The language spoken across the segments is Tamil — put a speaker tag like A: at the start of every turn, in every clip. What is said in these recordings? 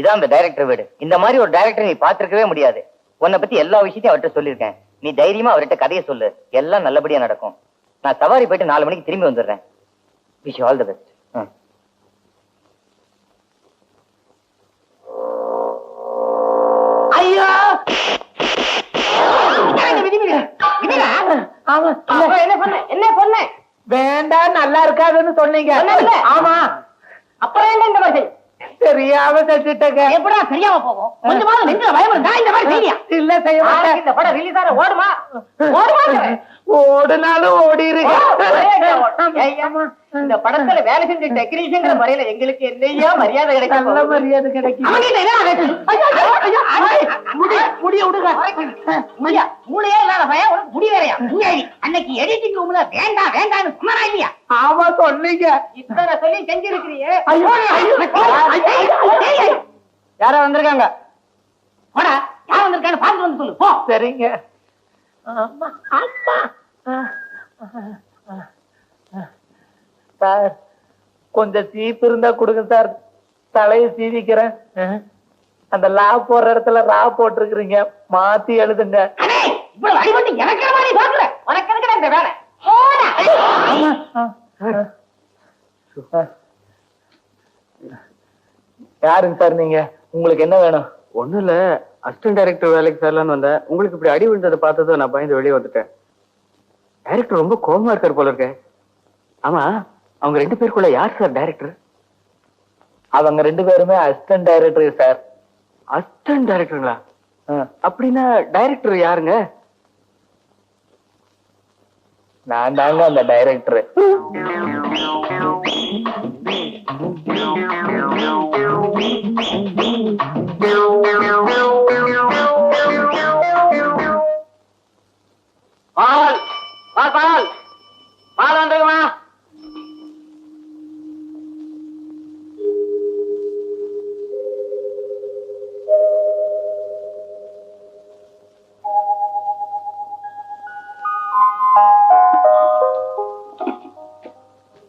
A: இதான் அந்த டைரக்டர் வீடு. இந்த மாதிரி ஒரு டைரக்டர் நீ பாத்திருக்கவே முடியாது. உன்னை பத்தி எல்லா விஷயத்தையும் அவர்கிட்ட சொல்லியிருக்கேன். நீ தைரியமா அவர்கிட்ட கதையை சொல்லு. எல்லாம் நல்லபடியா நடக்கும். நான் சவாரி போயிட்டு நாலு மணிக்கு திரும்பி வந்துடுறேன். விஷ் ஆல் தி பெஸ்ட்
B: வேண்டாம் நல்லா இருக்காதுன்னு சொன்னீங்க? ஆமா.
C: அப்புறம் என்ன இந்த மாதிரி?
B: தெரியாம செஞ்சுட்டேங்க.
C: எப்படா தெரியாம போகும்? கொஞ்சமாவது நெஞ்சில பயம் இருந்தா இந்த மாதிரி செய்யா?
B: இல்ல செய்ய மாட்டேன்.
C: இந்த படம் ரிலீஸ் ஆன ஓடுமா? ஓடுமா
B: ஓடுனாலும் ஓடி
C: இந்த படத்துல வேலை செஞ்ச டெக்னீஷியன் முறையில எங்களுக்கு என்னையா மரியாதை கிடைக்கும்
B: நல்ல மரியாதை கிடைக்கும்
C: முடிய விடுங்க. ஐயா, மூளையே இல்லாத பையன், உனக்கு முடி வேறயா? அன்னைக்கு editing roomல வேண்டாம் வேண்டாம்னு சொன்னனா இல்லையா?
B: ஆமா சொன்னீங்க.
C: இத்தனை சொல்லி ஏய்,
A: யாரா வந்திருக்காங்க?
C: போடா, யார் வந்திருக்கான்னு பார்த்துட்டு வந்து சொல்லு, போ.
B: சரிங்க. ஆமா ஆமா சார் கொஞ்சம் சீப்பு இருந்தா கொடுங்க சார். தலையை சீவிக்கிறேன். அந்த லா போடுற இடத்துல ரா போட்டிருக்கிறீங்க. மாத்தி எழுதுங்க.
C: இந்த வேலை?
B: யாருங்க சார் நீங்க? உங்களுக்கு என்ன வேணும்?
D: ஒண்ணும் இல்ல. அசிஸ்டன்ட் டைரக்டர் வேலைக்கு சேரலான்னு வந்தேன். உங்களுக்கு இப்படி அடி விழுந்ததை பார்த்ததும் நான் பயந்து வெளியே வந்துட்டேன். டைரக்டர் ரொம்ப கோவமா இருக்கார் போல இருக்கே. ஆமா அவங்க ரெண்டு பேருக்குள்ள யார் சார் டைரக்டர்
B: அவங்க ரெண்டு பேருமே அசிஸ்டன்ட் டைரக்டர் சார்.
D: அசிஸ்டன்ட் டைரக்டருங்களா அப்படின்னா டைரக்டர் யாருங்க?
B: நான் தாங்க அந்த director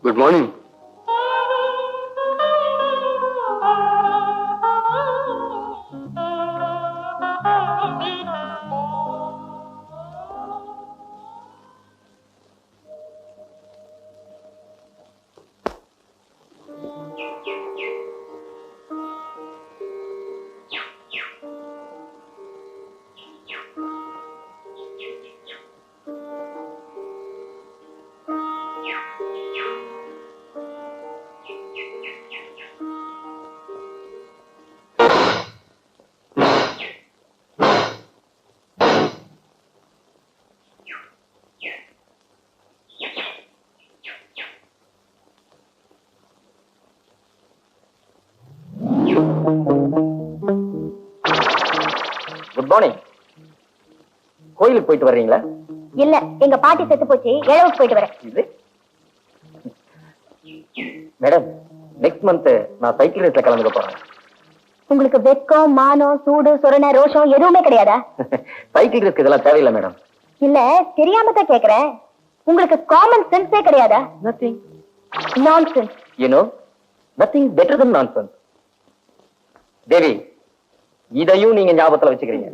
D: good morning
A: good morning கோயிலுக்கு போயிட்டு வர்றீங்களா?
E: இல்ல எங்க பாட்டி செத்து போச்சு. இழவுக்கு போயிட்டு வரேன்.
A: இது? மேடம் நெக்ஸ்ட் மந்த் நான் சைக்கிள் ரேஸ்ல கலந்துக்க போறேன்.
E: உங்களுக்கு வெட்கம் மானம் சூடு சொரணை ரோஷம் எதுவுமே கிடையாதா?
A: சைக்கிள் ரேஸ்க்கு இதெல்லாம் தேவையில்லை மேடம்.
E: இல்ல தெரியாம தான் கேக்குறேன். உங்களுக்கு காமன் சென்ஸே கிடையாதா?
A: Nothing
E: nonsense
A: you know nothing better than nonsense Devi இதையும் நீங்க ஞாபகத்துல வச்சுக்கிறீங்க.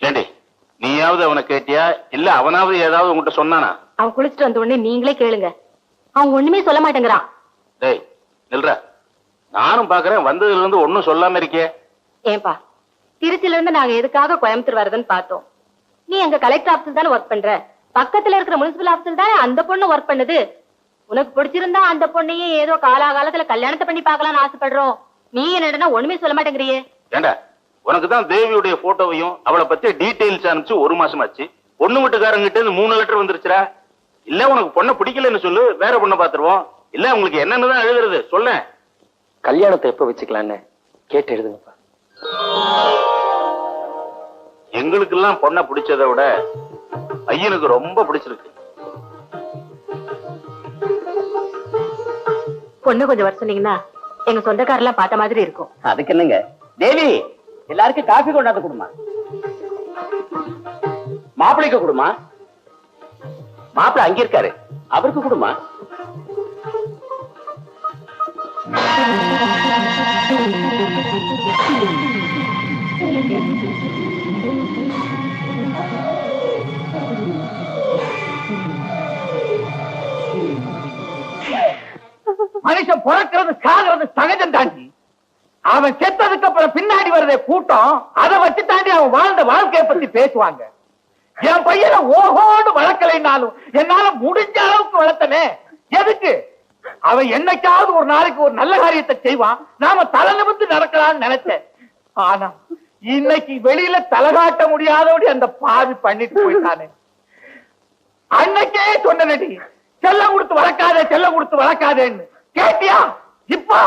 F: ஏண்டி நீயாவது அவனை கேட்டியா? இல்ல அவனாவது ஏதாவது உன்கிட்ட சொன்னானா?
E: அவன் குளிச்சுட்டு வந்த உடனே நீங்களே கேளுங்க. அவன் ஒண்ணுமே சொல்ல மாட்டேங்கிறான்.
F: டேய் நில்ற. நானும் பாக்குறேன் வந்ததுல இருந்து ஒண்ணும் சொல்லாம இருக்கே
E: ஏன்பா? திருச்சில இருந்து நாங்க எதுக்காக கோயம்புத்தூர் வரதுன்னு பார்த்தோம். நீ எங்க கலெக்டர் ஆபீஸ் தானே ஒர்க் பண்ற? பக்கத்துல இருக்கிற முனிசிபல் ஆபீஸ்ல தானே அந்த பொண்ணு ஒர்க் பண்ணுது? உனக்கு பிடிச்சிருந்தா அந்த பொண்ணையே ஏதோ காலாகாலத்துல கல்யாணத்தை பண்ணி பார்க்கலாம்னு ஆசைப்படுறோம். நீ என்னடா ஒண்ணுமே சொல்ல மாட்டேங்கிறியே?
F: ஏண்டா உனக்கு தான் தேவியுடைய போட்டோவையும் அவளை பத்தி டீடைல்ஸ் அனுப்பிச்சு ஒரு மாசமாச்சு. பொண்ணு வீட்டுக்காரங்கிட்ட இருந்து மூணு லெட்டர் வந்துருச்சுடா. இல்ல உனக்கு பொண்ணை பிடிக்கலன்னு சொல்லு வேற பொண்ணை பாத்துருவோம் இல்ல உங்களுக்கு என்னன்னு தான் எழுதுறது சொல்ல
A: கல்யாணத்தை எப்ப வச்சுக்கலான்னு கேட்டு எழுதுங்கப்பா.
F: எங்களுக்கெல்லாம் பொண்ணை பிடிச்சதை விட பையனுக்கு ரொம்ப பிடிச்சிருக்கு.
E: பொண்ணு கொஞ்சம் வர சொன்னீங்கன்னா எங்க சொந்தக்காரெல்லாம் பார்த்த மாதிரி இருக்கும்.
A: அதுக்கு என்னங்க? தேவி
G: எல்லாருக்கும் காஃபி கொண்டாந்து கொடுமா. மாப்பிளைக்கு கொடுமா. மாப்பிளை அங்க இருக்காரு. அவருக்கு கொடுமா.
H: பிறக்கிறது சாகிறது சகஜம் தாண்டி. அவன் செத்ததுக்கு அப்புறம் பின்னாடி வர்றதே கூட்டம் அதை வச்சு தாண்டி அவன் வாழ்ந்த வாழ்க்கையை பத்தி பேசுவாங்க. என் பையனை ஓஹோன்னு வளர்க்கலைனாலும் என்னால முடிஞ்ச அளவுக்கு வளர்த்தனே. எதுக்கு? அவன் என்னைக்காவது ஒரு நாளைக்கு ஒரு நல்ல காரியத்தை செய்வான். நாம தலை நிமிந்து நடக்கலாம்னு நினைச்சேன். ஆனா இன்னைக்கு வெளியில தலை காட்ட முடியாதபடி அந்த பாவி பண்ணிட்டு போயிட்டானே. அன்னைக்கே சொன்னனடி செல்லம் கொடுத்து வளர்க்காதே செல்லம் கொடுத்து வளர்க்காதேன்னு. கேட்டியா இப்போ!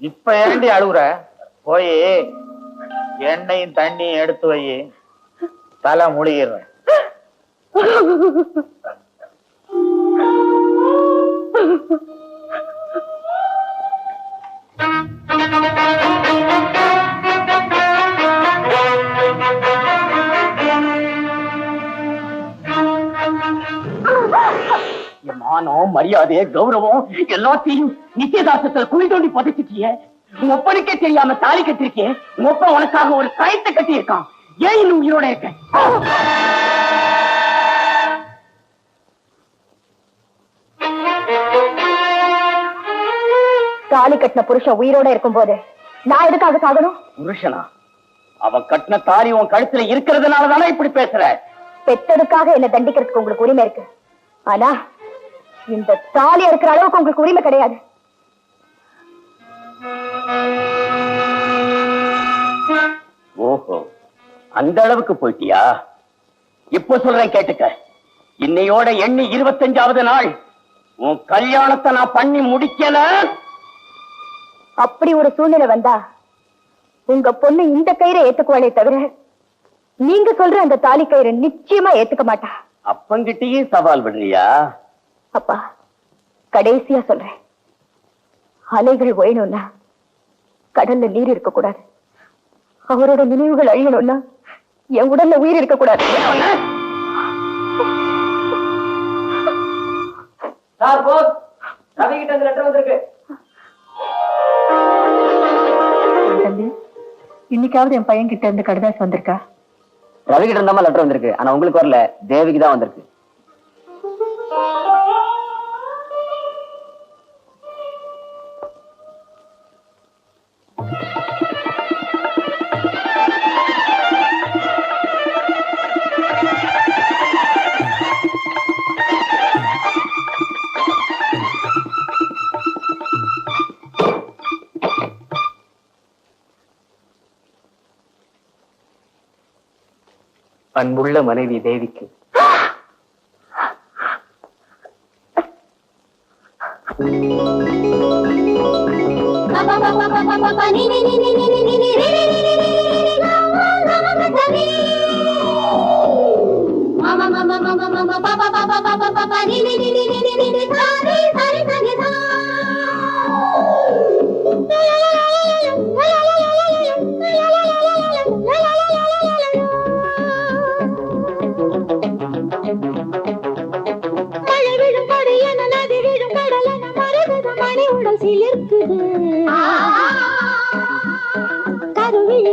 H: இப்ப ஏண்டி அழுகுற போய் எண்ணெயும் தண்ணியும் எடுத்து வை. தலை
G: முழுகிறேன் மானம் மரியாதை கௌரவம் எல்லாத்தையும் நிச்சயதார்த்தத்துல குழி தோண்டி புதைச்சிட்டிய. ஒப்பனுக்கே தெரியாம தாலி கட்டிருக்கே. ஒப்பன் உனக்காக ஒரு கயத்தை கட்டி இருக்கான் ஏன் இன்னும் உயிரோட இருக்க?
I: தாலி கட்டின புருஷன் உயிரோட இருக்கும் போது நான் எதுக்காக சாகணும்?
G: புருஷனா? அவன் கட்டின தாலி உன் கழுத்துல இருக்கிறதுனால தானே இப்படி பேசுற?
I: பெத்ததுக்காக என்ன தண்டிக்கிறதுக்கு உங்களுக்கு உரிமை இருக்கு. ஆனா இந்த தாலி இருக்கிற அளவுக்கு உங்களுக்கு உரிமை கிடையாது.
G: ஓஹோ அந்த அளவுக்கு போயிட்டியா? இப்ப சொல்றேன் கேட்டுக்க. இன்னையோட எண்ணி இருபத்தஞ்சாவது நாள். உன் கல்யாணத்தை நான் பண்ணி முடிக்கல.
I: அப்படி ஒரு சூழ்நிலை வந்தா உங்க பொண்ணு இந்த கயிறை ஏத்துக்குவாளே தவிர நீங்க சொல்ற அந்த தாலி கயிறை நிச்சயமா ஏத்துக்க மாட்டா.
G: அப்பங்கிட்டயே சவால் விடுறியா?
I: அப்பா கடைசியா சொல்றேன். அலைகள் ஒயணும்னா கடல்ல நீர் இருக்க கூடாது அவரோட நினைவுகள் அழியணும்னா என் உடல்ல உயிர் இருக்க கூடாது
G: சார் போஸ் ரவி கிட்ட இந்த லெட்டர் வந்திருக்கு
I: தம்பி இன்னைக்காவது என் பையன் கிட்ட இருந்து கடிதாசு வந்திருக்கா?
D: ரவி கிட்ட இருந்தாம லெட்டர் வந்திருக்கு. ஆனா உங்களுக்கு வரல. தேவிக்கு தான் வந்திருக்கு. அன்புள்ள மனைவி தேவிக்கு.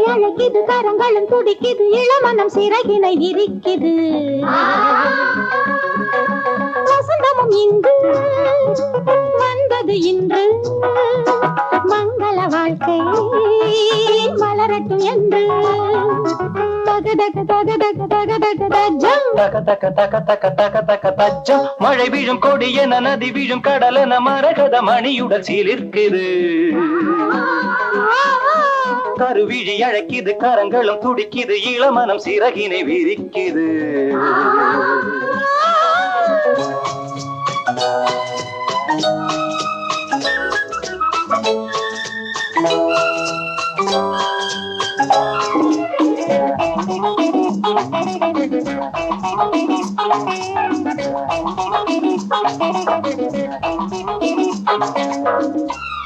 J: அழைக்குது கரங்களும் துடிக்குது இளமனம் சிறகினை இருக்குது வசந்தமும் இங்கு வந்தது இன்று மங்கள வாழ்க்கை மலரட்டும் என்று
G: மழை வீழும் கொடி என நதி வீழும் கடல் என மரகத மணியுடன் சீலிருக்குது கருவிழி அழைக்குது கரங்களும் துடிக்குது இளமனம் சிறகினை விரிக்குது Thank you.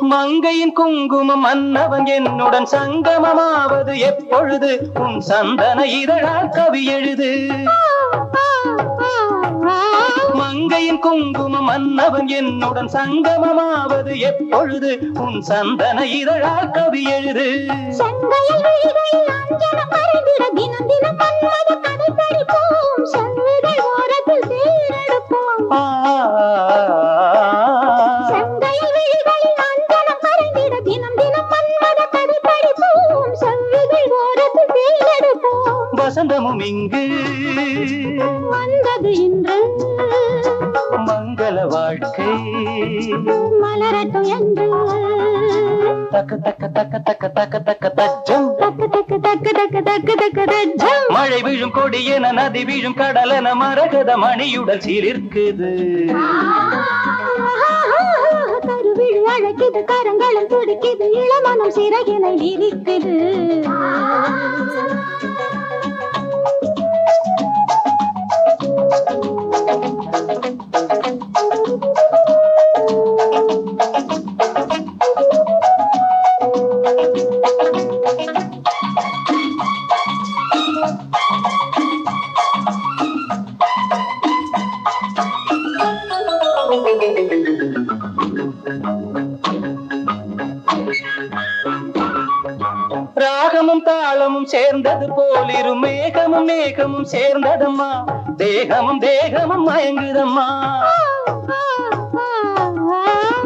K: மங்கையின் குங்குமம் அன்னவன் என்னுடன் சங்கமமாவது எப்பொழுது? உன் சந்தன இதழால் கவி எழுது. மங்கையின் குங்குமம் அன்னவன் என்னுடன் சங்கமமாவது எப்பொழுது? உன் சந்தன இதழால் கவி எழுது.
J: தினம் தினம்
K: இங்கு
J: வந்தது இன்று
K: மங்கள வாழ்க்கை
J: மலரட்டும் என்று
K: தக்க தக்க தக்க தக்க தக்க தக்க தஜம்
J: தக்கு தக்கு தக்கு தக்கு தக்கு தக்கு தஜம்
K: மழை விழும் கொடியென நதி விழும் கடலென மரகத மணியுடன் சீரிருக்குது
J: கருவிழி அழைக்குது கரங்களும் துடிக்குது இளமனம் சிறகினை விரிக்குது
K: ராகமும் தாளமும் சேர்ந்தது போலிரு மேகமும் மேகமும் சேர்ந்ததம்மா. தேகமும் தேகமும் மயங்குதம்மா.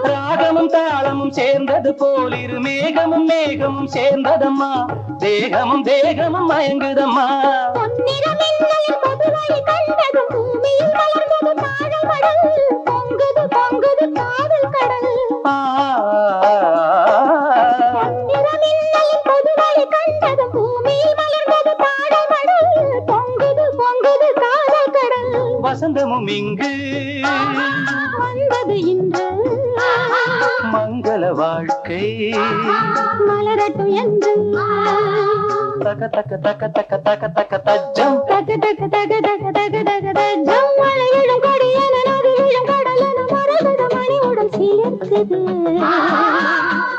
K: ராகமும் தாளமும் சேர்ந்தது போலிரு மேகமும் மேகமும் சேர்ந்ததம்மா. தேகமும் தேகமும் மயங்குதம்மா.
J: பொன்னிற
K: வசந்தமும் இங்கு
J: வந்தது இன்று
K: மங்கள வாழ்க்கை
J: மலரட்டும் என்று
K: தக்க தக்க தக்க தக்க தக்க தக்க தஜம்
J: தக தக தக தக தக தக தஜம் மழை விழும் கொடியென நதி விழும் கடலென மரகத மணியுடன்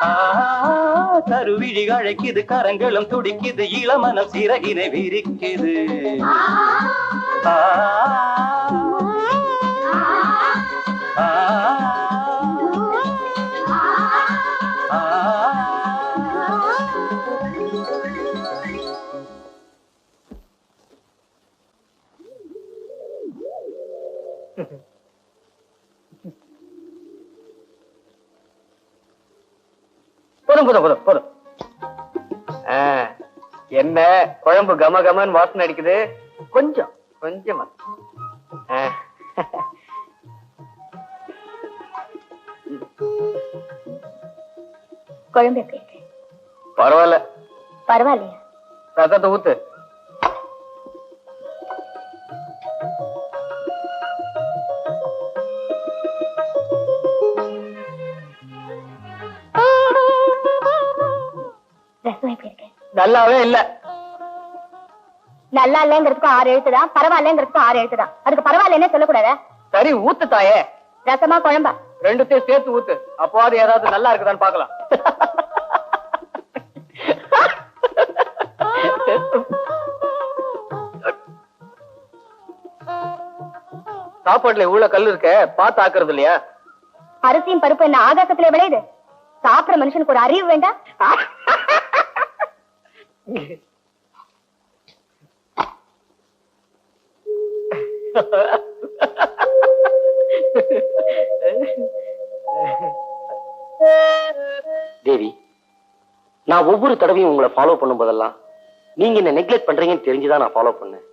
K: ஆ, கருவிழி அழைக்குது கரங்களும் துடிக்குது இளமனம் சிறகினை விரிக்குது.
D: போதும் போதும் போதும் போதும். ஆ, என்ன குழம்பு கம கமன்னு வாசனை அடிக்குது. கொஞ்சம். கொஞ்சமா.
I: குழம்பு எப்படி இருக்கு?
D: பரவாயில்ல.
I: பரவாயில்லையா?
D: ரத்தத்தை ஊத்து.
I: ரசம் எப்படி இருக்கு?
D: நல்லாவே இல்ல.
I: நல்லா இல்லைங்கிறதுக்கும் ஆறு எழுத்து தான் பரவாயில்லைங்கிறதுக்கும் ஆறு எழுத்து தான் அதுக்கு பரவாயில்லைன்னே சொல்லக்கூடாதா?
D: சரி ஊத்து தாயே.
I: ரசமா குழம்பா?
D: ரெண்டுத்தையும் சேர்த்து ஊத்து. அப்போது ஏதாவது நல்லா இருக்குதான்னு பார்க்கலாம். சாப்பாட்டுல இவ்வளவு கல் இருக்க பார்த்து ஆக்குறது இல்லையா?
I: அரிசியும் பருப்பு என்ன ஆகாசத்துல விளையுது? சாப்பிடுற மனுஷனுக்கு ஒரு அறிவு வேண்டாம்
G: தேவி நான் ஒவ்வொரு தடவையும் உங்களை ஃபாலோ பண்ணும் போதெல்லாம் நீங்க என்ன நெக்லெக்ட் பண்றீங்கன்னு தெரிஞ்சுதான் நான் ஃபாலோ பண்ணேன்.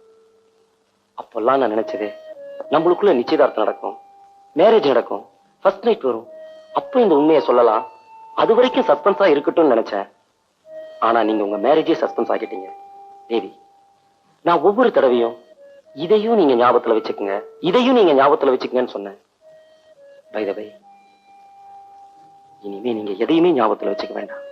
G: அப்பெல்லாம் நான் நினைச்சது நம்மளுக்குள்ள நிச்சயதார்த்தம் நடக்கும் மேரேஜ் நடக்கும் ஃபர்ஸ்ட் நைட் வரும். அப்போ இந்த உண்மையை சொல்லலாம். அது வரைக்கும் சஸ்பென்ஸா இருக்கட்டும்னு நினைச்சேன். ஆனா நீங்க உங்க மேரேஜே சஸ்பென்ஸ் ஆகிட்டீங்க தேவி நான் ஒவ்வொரு தடவையும் இதையும் நீங்க ஞாபகத்துல வச்சுக்கோங்க. இதையும் நீங்க ஞாபகத்துல வச்சுக்கங்கன்னு சொன்னேன். பை பை இனிமே நீங்க எதையுமே ஞாபகத்துல வச்சுக்க வேண்டாம்.